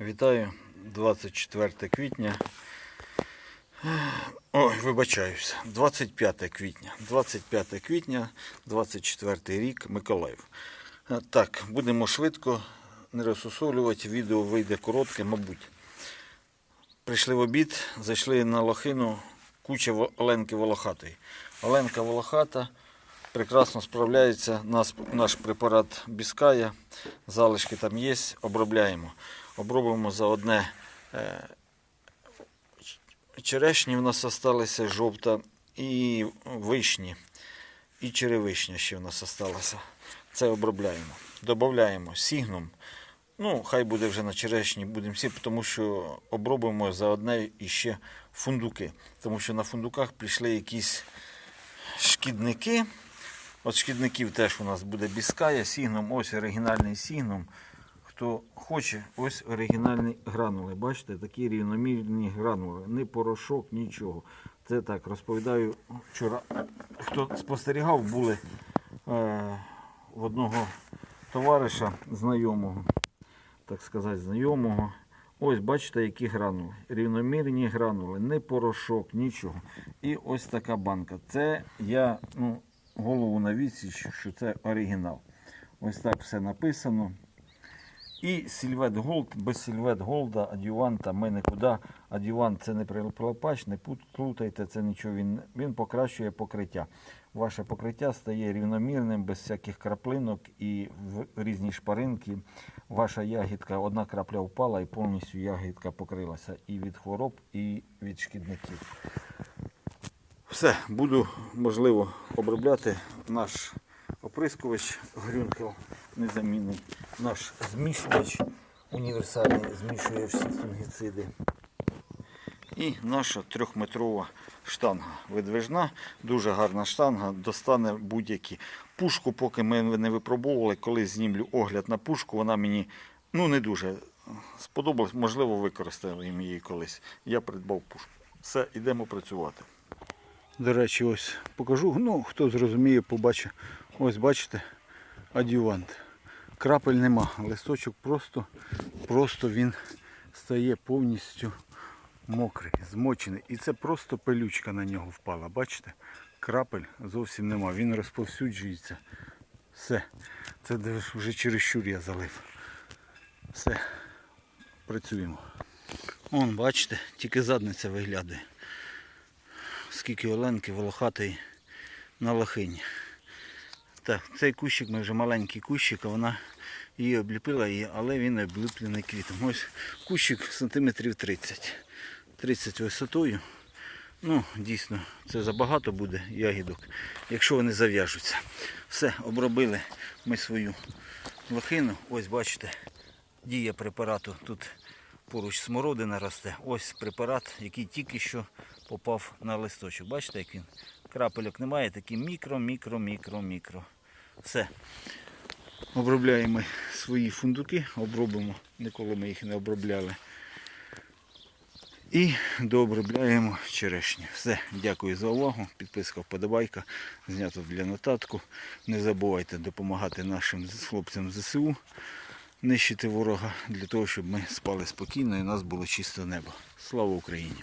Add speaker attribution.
Speaker 1: Вітаю, 24 квітня. Ой, вибачаюся, 25 квітня. 25 квітня, 24 рік, Миколаїв. Е, Так, будемо швидко, не розсусолювати, відео вийде коротке, мабуть. Прийшли в обід, зайшли на лохину куча Оленки Волохатої. Оленка Волохата прекрасно справляється. Нас, наш препарат біскає, залишки там є, обробляємо. Обробимо за одне е, черешні в нас залишилися жовта і вишні, і черевишня ще в нас залишилася. Це обробляємо. Додаємо сігном. Ну, хай буде вже на черешні, будемо всі, тому що обробимо за одне іще фундуки. Тому що на фундуках прийшли якісь шкідники. От шкідників теж у нас буде біская, сігном, ось оригінальний сігном. Хто хоче, ось оригінальні гранули. Бачите, такі рівномірні гранули. Ні порошок, нічого. Це так розповідаю вчора. Хто спостерігав, були е, в одного товариша знайомого, так сказати, знайомого. Ось бачите, які гранули. Рівномірні гранули, не порошок, нічого. І ось така банка. Це я ну, голову на відсіч, що це оригінал. Ось так все написано. І Сільвет Голд, без Сільвет Голда, адюванта ми нікуди. Адювант це не прилипач, не плутайте, це нічого. Він, він покращує покриття. Ваше покриття стає рівномірним, без всяких краплинок і в різні шпаринки. Ваша ягідка, одна крапля впала і повністю ягідка покрилася і від хвороб, і від шкідників. Все, буду, можливо, обробляти наш оприскувач Грюнкел незамінний, наш змішувач універсальний, змішує всі фунгіциди. І наша трьохметрова штанга видвижна, дуже гарна штанга, достане будь-які. Пушку, поки ми не випробовували, коли знімлю огляд на пушку, вона мені ну, не дуже сподобалась, можливо, використаємо її колись. Я придбав пушку. Все, йдемо працювати.
Speaker 2: До речі, ось покажу. Ну, хто зрозуміє, побачить. Ось бачите, адювант. Крапель нема. Листочок просто, просто він стає повністю мокрий, змочений. І це просто пилючка на нього впала. Бачите? Крапель зовсім нема. Він розповсюджується. Все. Це вже чересчур я залив. Все. Працюємо. Вон, бачите, тільки задниця виглядає скільки оленки волохатої на лохині. Так, цей кущик ми вже маленький кущик, а вона її обліпила, але він обліплений квітом. Ось кущик сантиметрів 30. 30 висотою. Ну, дійсно, це забагато буде ягідок, якщо вони зав'яжуться. Все, обробили ми свою лохину. Ось бачите, дія препарату тут поруч смородина росте. Ось препарат, який тільки що попав на листочок. Бачите, як він? Крапельок немає, такі мікро, мікро, мікро, мікро. Все. Обробляємо свої фундуки, обробимо, ніколи ми їх не обробляли. І дообробляємо черешню. Все, дякую за увагу. Підписка, вподобайка, знято для нотатку. Не забувайте допомагати нашим хлопцям ЗСУ, нищити ворога для того, щоб ми спали спокійно і у нас було чисте небо. Слава Україні!